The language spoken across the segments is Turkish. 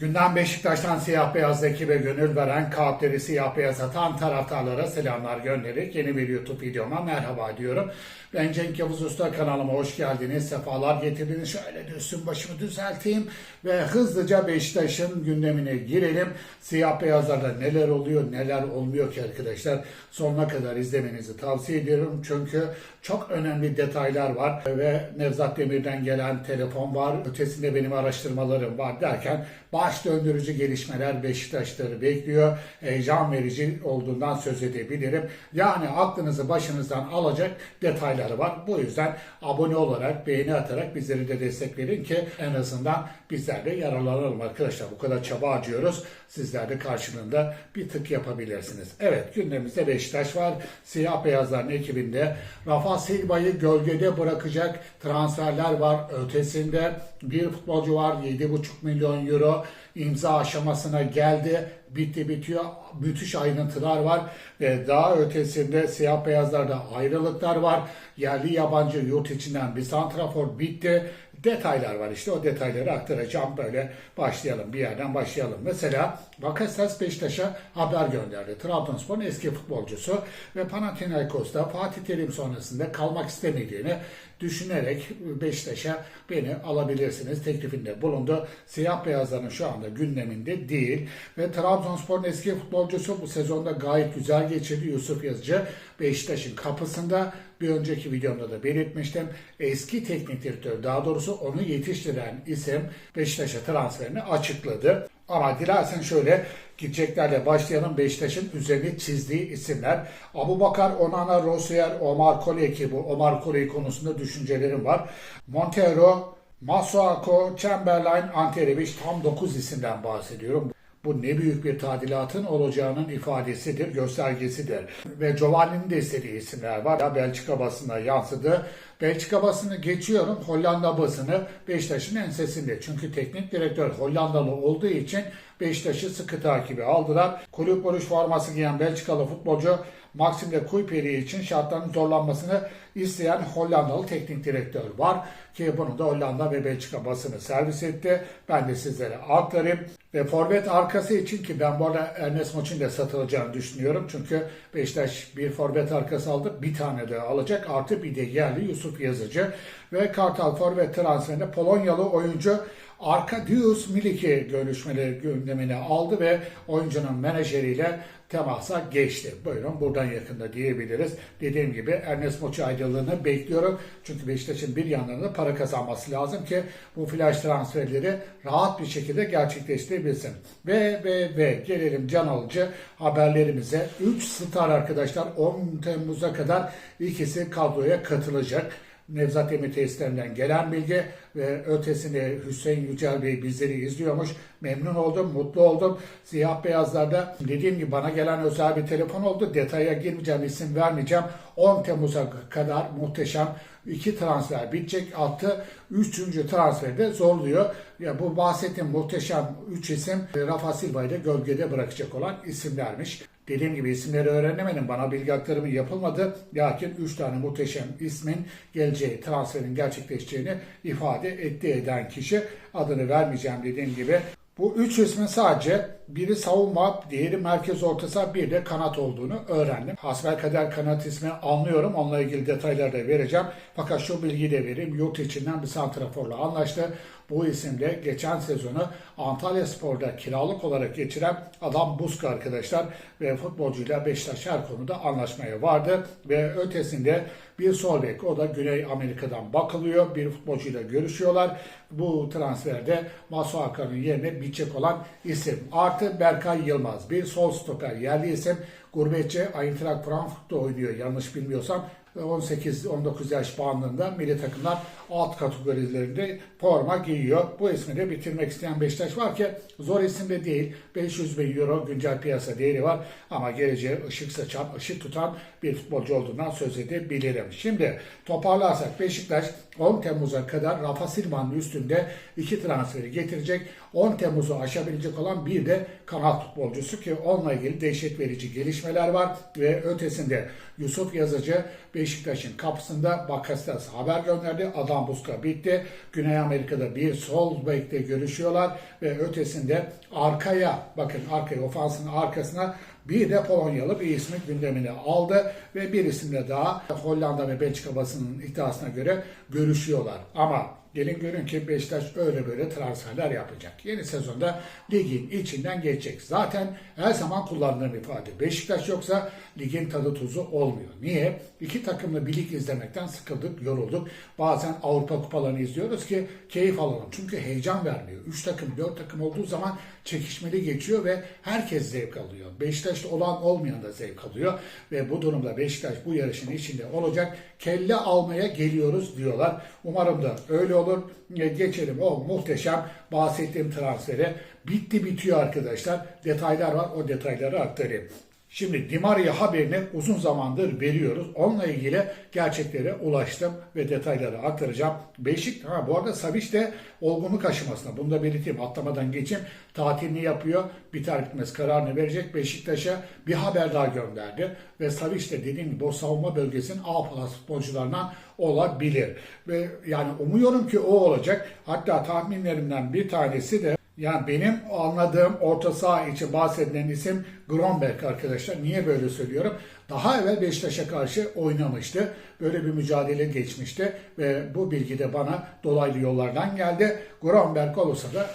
Gündem Beşiktaş'tan siyah beyaz ekibe gönül veren, kalpleri siyah beyaz atan taraftarlara selamlar göndererek yeni bir YouTube videoma merhaba diyorum. Ben Cenk Yavuz Usta kanalıma hoş geldiniz, sefalar getirdiniz. Şöyle de üstüm başımı düzelteyim ve hızlıca Beşiktaş'ın gündemine girelim. Siyah beyazlarda neler oluyor, neler olmuyor ki arkadaşlar. Sonuna kadar izlemenizi tavsiye ediyorum. Çünkü çok önemli detaylar var ve Nevzat Demir'den gelen telefon var. Ötesinde benim araştırmalarım var derken baş döndürücü gelişmeler Beşiktaşları bekliyor. Heyecan verici olduğundan söz edebilirim. Yani aklınızı başınızdan alacak detayları var. Bu yüzden abone olarak, beğeni atarak bizleri de destek verin ki en azından bizler de yararlanalım arkadaşlar. Bu kadar çaba harcıyoruz. Sizler de karşılığında bir tık yapabilirsiniz. Evet gündemimizde Beşiktaş var. Siyah beyazların ekibinde Rafa Silva'yı gölgede bırakacak transferler var. Ötesinde bir futbolcu var 7,5 milyon euro imza aşamasına geldi. Bitti bitiyor. Müthiş ayrıntılar var ve daha ötesinde siyah beyazlarda ayrılıklar var. Yerli yabancı yurt içinden bir santrafor bitti. Detaylar var işte o detayları aktaracağım böyle başlayalım bir yerden başlayalım. Mesela Bakasetas Beşiktaş'a haber gönderdi. Trabzonspor'un eski futbolcusu ve Panathinaikos'ta Fatih Terim sonrasında kalmak istemediğini düşünerek Beşiktaş'a beni alabilirsiniz teklifinde bulundu. Siyah beyazların şu anda gündeminde değil ve Trabzonspor'un eski futbolcusu bu sezonda gayet güzel geçirdi Yusuf Yazıcı Beşiktaş'ın kapısında bir önceki videomda da belirtmiştim. Eski teknik direktör daha doğrusu onu yetiştiren isim Beşiktaş'a transferini açıkladı. Ama dilersen şöyle gideceklerle başlayalım. Beşiktaş'ın üzerine çizdiği isimler. Abu Bakar, Onana, Rosier, Omar Kole ki bu Omar Kole konusunda düşüncelerim var. Montero, Masuako, Chamberlain, Ante Rebic tam 9 isimden bahsediyorum. Bu ne büyük bir tadilatın olacağının ifadesidir, göstergesidir. Ve Giovanni'nin de istediği isimler var. Ya Belçika basına yansıdı. Belçika basını geçiyorum. Hollanda basını Beşiktaş'ın ensesinde. Çünkü teknik direktör Hollandalı olduğu için Beşiktaş'ı sıkı takibi aldılar. Kulüp vuruş forması giyen Belçikalı futbolcu Maxim de Kuyperi için şartların zorlanmasını isteyen Hollandalı teknik direktör var. Ki bunu da Hollanda ve Belçika basını servis etti. Ben de sizlere aktarayım. Ve forvet arkası için ki ben bu arada Ernest Moç'un da satılacağını düşünüyorum. Çünkü Beşiktaş bir forvet arkası aldı. Bir tane daha alacak. Artı bir de yerli Yusuf Yazıcı. Ve Kartal forvet transferinde Polonyalı oyuncu Arkadiusz Milik'i görüşmeleri gündemine aldı ve oyuncunun menajeriyle temasa geçti. Buyurun buradan yakında diyebiliriz. Dediğim gibi Ernest Moçi ayrılığını bekliyorum. Çünkü Beşiktaş'ın bir yandan da para kazanması lazım ki bu flash transferleri rahat bir şekilde gerçekleştirebilsin. Ve ve ve gelelim can alıcı haberlerimize. 3 star arkadaşlar 10 Temmuz'a kadar ikisi kadroya katılacak. Nevzat Demir tesislerinden gelen bilgi ve ötesinde Hüseyin Yücel Bey bizleri izliyormuş. Memnun oldum, mutlu oldum. Siyah beyazlarda dediğim gibi bana gelen özel bir telefon oldu. Detaya girmeyeceğim, isim vermeyeceğim. 10 Temmuz'a kadar muhteşem iki transfer bitecek. Altı üçüncü transferi de zorluyor. Ya bu bahsettiğim muhteşem 3 isim Rafa Silva'yı da gölgede bırakacak olan isimlermiş. Dediğim gibi isimleri öğrenemedim. Bana bilgi aktarımı yapılmadı. Lakin 3 tane muhteşem ismin geleceği, transferin gerçekleşeceğini ifade etti eden kişi. Adını vermeyeceğim dediğim gibi. Bu üç ismin sadece biri savunma, diğeri merkez ortası, bir de kanat olduğunu öğrendim. Hasbelkader kanat ismi anlıyorum. Onunla ilgili detayları da vereceğim. Fakat şu bilgiyi de vereyim. Yurt içinden bir santraforla anlaştı. Bu isimle geçen sezonu Antalya Spor'da kiralık olarak geçiren adam Buska arkadaşlar ve futbolcuyla Beşiktaş her konuda anlaşmaya vardı ve ötesinde bir sol bek o da Güney Amerika'dan bakılıyor. Bir futbolcuyla görüşüyorlar. Bu transferde Masuaka'nın yerine bitecek olan isim. Artı Berkay Yılmaz bir sol stoper yerli isim. Gurbetçi Eintracht Frankfurt'ta oynuyor yanlış bilmiyorsam. 18-19 yaş bandında milli takımlar alt kategorilerinde forma giyiyor. Bu ismi de bitirmek isteyen Beşiktaş var ki zor isim de değil. 500 bin euro güncel piyasa değeri var ama geleceğe ışık saçan, ışık tutan bir futbolcu olduğundan söz edebilirim. Şimdi toparlarsak Beşiktaş 10 Temmuz'a kadar Rafa Silva'nın üstünde iki transferi getirecek. 10 Temmuz'u aşabilecek olan bir de kanat futbolcusu ki onunla ilgili dehşet verici gelişmeler var ve ötesinde Yusuf Yazıcı Beşiktaş'ın kapısında Bakasetas haber gönderdi. Adam Bambuska bitti. Güney Amerika'da bir sol bekle görüşüyorlar ve ötesinde arkaya bakın arkaya ofansın arkasına bir de Polonyalı bir ismi gündemine aldı ve bir isimle daha Hollanda ve Belçika basının iddiasına göre görüşüyorlar. Ama gelin görün ki Beşiktaş öyle böyle transferler yapacak. Yeni sezonda ligin içinden geçecek. Zaten her zaman kullandığım ifade. Beşiktaş yoksa ligin tadı tuzu olmuyor. Niye? İki takımlı bir lig izlemekten sıkıldık, yorulduk. Bazen Avrupa kupalarını izliyoruz ki keyif alalım. Çünkü heyecan vermiyor. Üç takım, dört takım olduğu zaman çekişmeli geçiyor ve herkes zevk alıyor. Beşiktaş'ta olan olmayan da zevk alıyor ve bu durumda Beşiktaş bu yarışın içinde olacak. Kelle almaya geliyoruz diyorlar. Umarım da öyle olur. Geçelim o muhteşem bahsettiğim transfere. Bitti bitiyor arkadaşlar. Detaylar var. O detayları aktarayım. Şimdi Di Maria haberini uzun zamandır veriyoruz. Onunla ilgili gerçeklere ulaştım ve detayları aktaracağım. Beşik, ha bu arada Savic de olgunluk aşamasında. Bunu da belirteyim, atlamadan geçeyim. Tatilini yapıyor, biter bitmez kararını verecek. Beşiktaş'a bir haber daha gönderdi. Ve Savic de dediğim gibi o savunma bölgesinin A plus futbolcularından olabilir. Ve yani umuyorum ki o olacak. Hatta tahminlerimden bir tanesi de yani benim anladığım orta saha için bahsedilen isim Gromberg arkadaşlar. Niye böyle söylüyorum? Daha evvel Beşiktaş'a karşı oynamıştı. Böyle bir mücadele geçmişti ve bu bilgi de bana dolaylı yollardan geldi. Gromberg olursa da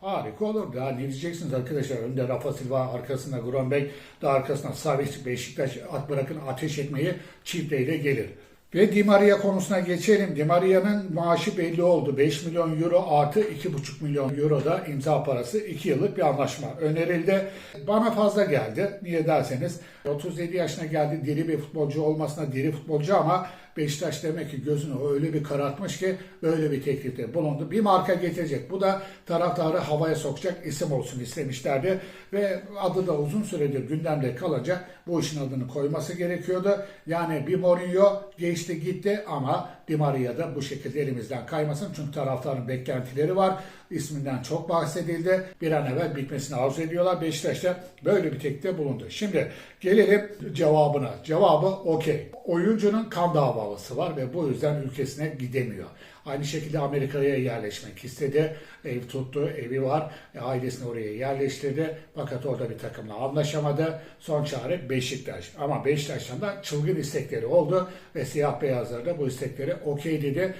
Harika olur. Daha ne diyeceksiniz arkadaşlar? Önde Rafa Silva, arkasında Gromberg, daha arkasında Savic, Beşiktaş at bırakın ateş etmeyi çifteyle gelir. Ve Di Maria konusuna geçelim. Di Maria'nın maaşı belli oldu. 5 milyon euro artı 2,5 milyon euro da imza parası 2 yıllık bir anlaşma önerildi. Bana fazla geldi. Niye derseniz 37 yaşına geldi diri bir futbolcu olmasına diri futbolcu ama Beşiktaş demek ki gözünü öyle bir karartmış ki böyle bir teklifte bulundu. Bir marka getirecek. Bu da taraftarı havaya sokacak isim olsun istemişlerdi. Ve adı da uzun süredir gündemde kalınca bu işin adını koyması gerekiyordu. Yani bir Mourinho geçti gitti ama Di Maria da bu şekilde elimizden kaymasın. Çünkü taraftarın beklentileri var. İsminden çok bahsedildi. Bir an evvel bitmesini arzu ediyorlar. Beşiktaş'ta böyle bir teklifte bulundu. Şimdi gelelim cevabına. Cevabı okey. Oyuncunun kan davalısı var ve bu yüzden ülkesine gidemiyor. Aynı şekilde Amerika'ya yerleşmek istedi. Ev tuttu, evi var. E, ailesini oraya yerleştirdi. Fakat orada bir takımla anlaşamadı. Son çare Beşiktaş. Ama Beşiktaş'tan da çılgın istekleri oldu ve siyah beyazlar da bu istekleri okey dedi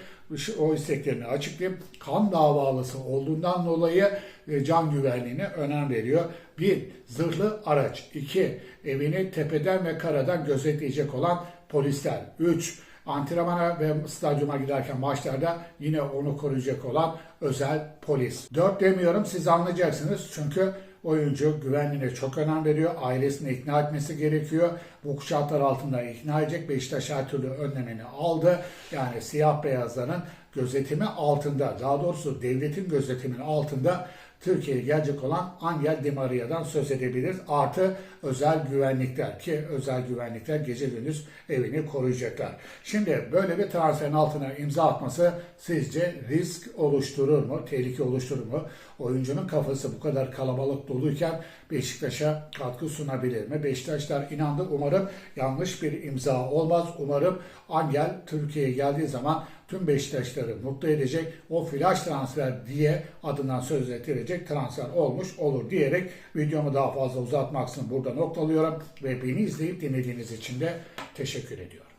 o isteklerini açıklayıp kan davalısı olduğundan dolayı e, can güvenliğine önem veriyor. Bir, zırhlı araç. iki evini tepeden ve karadan gözetleyecek olan polisler. Üç, antrenmana ve stadyuma giderken maçlarda yine onu koruyacak olan özel polis. Dört demiyorum siz anlayacaksınız çünkü oyuncu güvenliğine çok önem veriyor. Ailesini ikna etmesi gerekiyor. Bu şartlar altında ikna edecek. Beşiktaş her türlü önlemini aldı. Yani siyah beyazların gözetimi altında, daha doğrusu devletin gözetiminin altında Türkiye'ye gelecek olan Angel Di Maria'dan söz edebiliriz. Artı özel güvenlikler ki özel güvenlikler gece gündüz evini koruyacaklar. Şimdi böyle bir transferin altına imza atması sizce risk oluşturur mu? Tehlike oluşturur mu? Oyuncunun kafası bu kadar kalabalık doluyken Beşiktaş'a katkı sunabilir mi? Beşiktaşlar inandı. Umarım yanlış bir imza olmaz. Umarım Angel Türkiye'ye geldiği zaman tüm Beşiktaşları mutlu edecek o flash transfer diye adından söz ettirecek transfer olmuş olur diyerek videomu daha fazla uzatmaksın burada noktalıyorum ve beni izleyip dinlediğiniz için de teşekkür ediyorum.